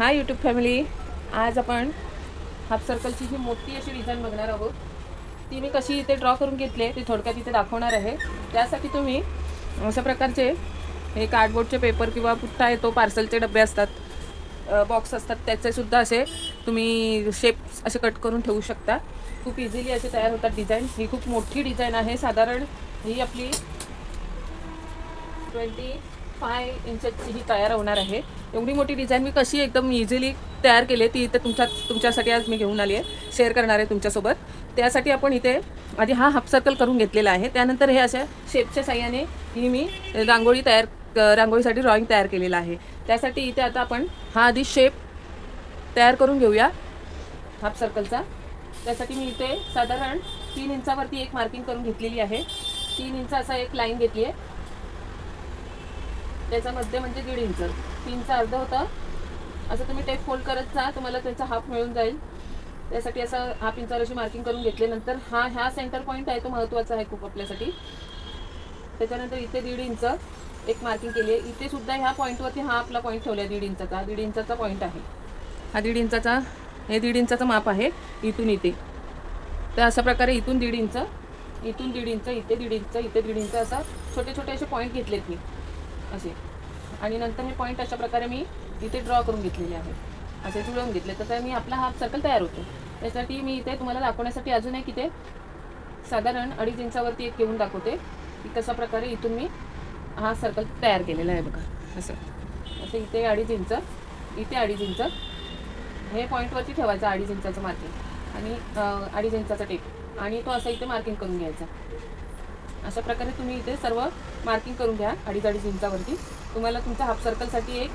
Hi YouTube family आज आपण half सर्कलची जी मोठी अशी डिझाईन बघणार आहोत ती मी कशी इथे ड्रॉ करून घेतली आहे ती थोडक्यात इथे दाखवणार आहे. त्यासाठी तुम्ही अशा प्रकारचे हे कार्डबोर्डचे पेपर किंवा पुठ्ठा येतो पार्सलचे डबे असतात बॉक्स असतात त्याचेसुद्धा असे तुम्ही शेप्स असे कट करून ठेवू शकता. खूप इझिली असे तयार होतात डिझाईन ही खूप मोठी डिझाईन आहे. साधारण ही आपली ट्वेंटी फाय इंचची ही तयार होणार आहे. एवढी मोठी डिझाईन मी कशी एकदम इझिली तयार केली आहे ती इथे तुमच्या तुमच्यासाठी आज मी घेऊन आली आहे. शेअर करणार आहे तुमच्यासोबत. त्यासाठी आपण इथे आधी हा हाफ सर्कल करून घेतलेला आहे. त्यानंतर हे अशा शेपच्या साह्याने ही मी रांगोळी तयार रांगोळीसाठी ड्रॉइंग तयार केलेलं आहे. त्यासाठी इथे आता आपण हा आधी शेप तयार करून घेऊया. हाफ सर्कलचा त्यासाठी मी इथे साधारण तीन इंचावरती एक मार्किंग करून घेतलेली आहे. तीन इंच असा एक लाईन घेतली आहे. त्याचा मध्य म्हणजे दीड इंच. तीनचा अर्ध होता. असं तुम्ही टेप फोल्ड करत जा तुम्हाला त्याचा हाफ मिळून जाईल. त्यासाठी असं हाफ इंचावर अशी मार्किंग करून घेतल्यानंतर हा ह्या सेंटर पॉईंट आहे तो महत्त्वाचा आहे खूप आपल्यासाठी. त्याच्यानंतर इथे दीड इंच एक मार्किंग केली आहे. इथे सुद्धा ह्या पॉईंटवरती हा आपला पॉईंट ठेवला आहे दीड इंचाचा. दीड इंचाचा पॉईंट आहे. हा दीड इंचाचा हे दीड इंचाचं माप आहे इथून इथे. तर अशा प्रकारे इथून दीड इंच इथून दीड इंच इथे दीड इंच इथे दीड इंच असा छोटे छोटे असे पॉईंट घेतलेत मी. असे. आणि नंतर हे पॉईंट अशा प्रकारे मी इथे ड्रॉ करून घेतलेले आहे. असे जुळवून घेतले. तर मी आपला हाफ सर्कल तयार होतो. त्यासाठी मी इथे तुम्हाला दाखवण्यासाठी अजून एक इथे साधारण अडीच इंचावरती एक घेऊन दाखवते. की कशा प्रकारे इथून मी हा सर्कल तयार केलेला आहे बघा. असं. असं इथे अडीच इंच इथे अडीच इंच. हे पॉईंटवरती ठेवायचं अडीच इंचाचं मार्किंग आणि अडीच इंचाचा टेप आणि तो असा इथे मार्किंग करून घ्यायचा. अशा प्रकारे तुम्ही इथे सर्व मार्किंग करून घ्या अडीच अडीच इंचावरती. तुम्हाला तुमच्या हाफ सर्कलसाठी एक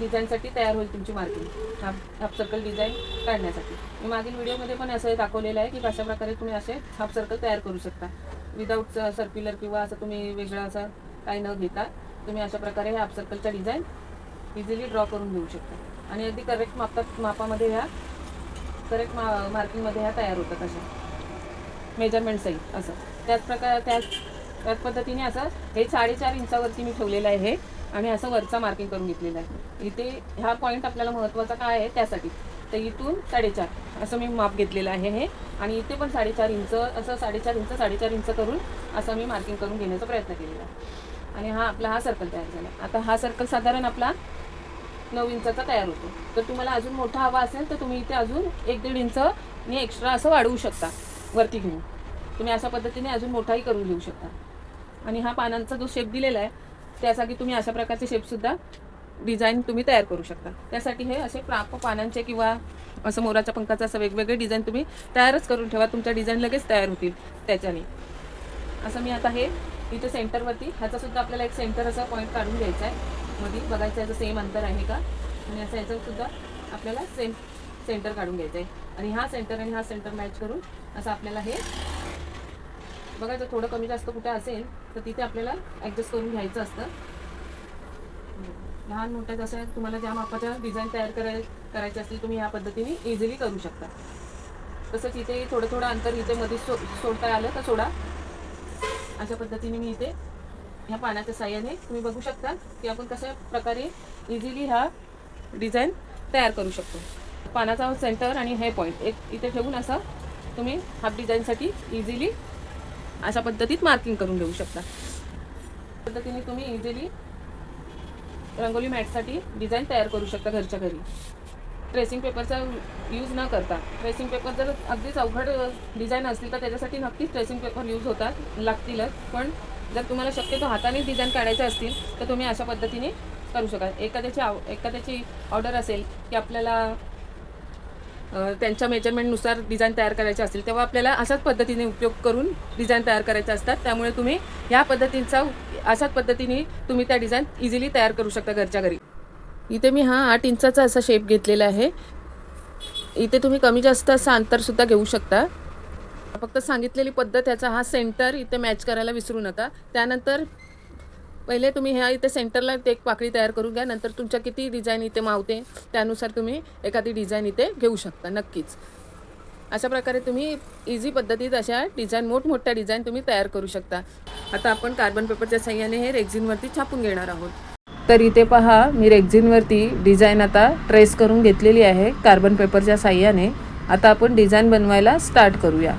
डिझाईनसाठी तयार होईल तुमची marking half half circle design काढण्यासाठी. मी मागील व्हिडिओमध्ये पण असं दाखवलेलं आहे की कशा प्रकारे तुम्ही असे हाफ सर्कल तयार करू शकता. विदाऊट सर्क्युलर किंवा असं तुम्ही वेगळं असं काही न घेता तुम्ही अशा प्रकारे ह्या हाफ सर्कलच्या डिझाईन इझिली ड्रॉ करून घेऊ शकता. आणि अगदी करेक्ट मापात मापामध्ये ह्या करेक्ट मा मार्किंगमध्ये ह्या तयार होतात अशा. मेजरमेंट सहित असं. त्याच प्रकार त्याच त्याच पद्धतीने असं हे साडेचार इंचावरती मी ठेवलेलं आहे हे आणि असं वरचा मार्किंग करून घेतलेलं आहे. इथे हा पॉईंट आपल्याला महत्त्वाचा काय आहे? त्यासाठी. तर इथून साडेचार. असं मी माप घेतलेलं आहे हे. आणि इथे पण साडेचार इंच असं साडेचार इंच साडेचार इंच करून असं मी मार्किंग करून घेण्याचा प्रयत्न केलेला आहे. आणि हा आपला हा सर्कल तयार झाला. आता हा सर्कल साधारण आपला नऊ इंचाचा तयार होतो. तर तुम्हाला अजून मोठा हवा असेल तर तुम्ही इथे अजून एक दीड इंच आणि एक्स्ट्रा असं वाढवू शकता. वरती घेऊन. तुम्ही अशा पद्धतीने अजून मोठाही करून घेऊ शकता. आणि हा पानांचा जो शेप दिलेला आहे त्यासाठी तुम्ही अशा प्रकारचे शेपसुद्धा डिझाईन तुम्ही तयार करू शकता. त्यासाठी हे असे प्राप पानांचे किंवा असं मोराच्या पंखाचं असं वेगवेगळे डिझाईन तुम्ही तयारच करून ठेवा. तुमच्या डिझाईन लगेच तयार होतील त्याच्याने. असं मी आता हे इथे सेंटरवरती ह्याचा सुद्धा आपल्याला एक सेंटर असा पॉईंट काढून घ्यायचा आहे. मध्ये बघायचं याचं सेम अंतर आहे का? आणि असं याचं सुद्धा आपल्याला सेम सेंटर काढून घ्यायचं आहे. आणि हा सेंटर आणि हा सेंटर मॅच करून असं आपल्याला हे बघायचं थोडं कमी जास्त कुठे असेल तर तिथे आपल्याला ॲडजस्ट करून घ्यायचं असतं. लहान मोठ्या जसं तुम्हाला ज्या मापाच्या डिझाईन तयार कराय करायचे असतील तुम्ही ह्या पद्धतीने इझिली करू शकता. तसंच इथे थोडं थोडं अंतर इथे मध्ये सो सोडता आलं तर सोडा. अशा पद्धतीने मी इथे ह्या पाण्याच्या साह्याने तुम्ही बघू शकता की आपण कशा प्रकारे इझिली हा डिझाईन तयार करू शकतो. पानाचा सेंटर आणि हे पॉईंट एक इथे ठेवून असं तुम्ही हाफ डिझाईनसाठी इझिली अशा पद्धतीत मार्किंग करून घेऊ शकता. पद्धतीने तुम्ही इझिली रंगोली मॅटसाठी डिझाईन तयार करू शकता घरच्या घरी. ट्रेसिंग पेपरचा यूज न करता. ट्रेसिंग पेपर जर अगदीच अवघड डिझाईन असतील तर त्याच्यासाठी नक्कीच ट्रेसिंग पेपर यूज होतात लागतीलच. पण जर तुम्हाला शक्यतो हाताने डिझाईन काढायचे असतील तर तुम्ही अशा पद्धतीने करू शकाल. एखाद्याची आव एखाद्याची ऑर्डर असेल की आपल्याला त्यांच्या मेजरमेंटनुसार डिझाईन तयार करायचे असतील तेव्हा आपल्याला अशाच पद्धतीने उपयोग करून डिझाईन तयार करायचे असतात. त्यामुळे तुम्ही ह्या पद्धतींचा अशाच पद्धतीने तुम्ही त्या डिझाईन इझिली तयार करू शकता घरच्या घरी. इथे मी हा आठ इंचाचा असा शेप घेतलेला आहे. इथे तुम्ही कमी जास्त असं अंतरसुद्धा घेऊ शकता. फक्त सांगितलेली पद्धत याचा हा सेंटर इथे मॅच करायला विसरू नका. त्यानंतर पहिले तुम्ही ह्या इथे सेंटरला ते एक पाकळी तयार करून घ्या. नंतर तुमच्या किती डिझाईन इथे मावते त्यानुसार तुम्ही एखादी डिझाईन इथे घेऊ शकता नक्कीच. अशा प्रकारे तुम्ही इझी पद्धतीत अशा डिझाईन मोठमोठ्या डिझाईन तुम्ही तयार करू शकता. आता आपण कार्बन पेपरच्या साह्याने हे रेक्झिनवरती छापून घेणार आहोत. तर इथे पहा मी रेक्झिनवरती डिझाईन आता ट्रेस करून घेतलेली आहे कार्बन पेपरच्या साह्याने आता आपण डिझाईन बनवायला स्टार्ट करूया.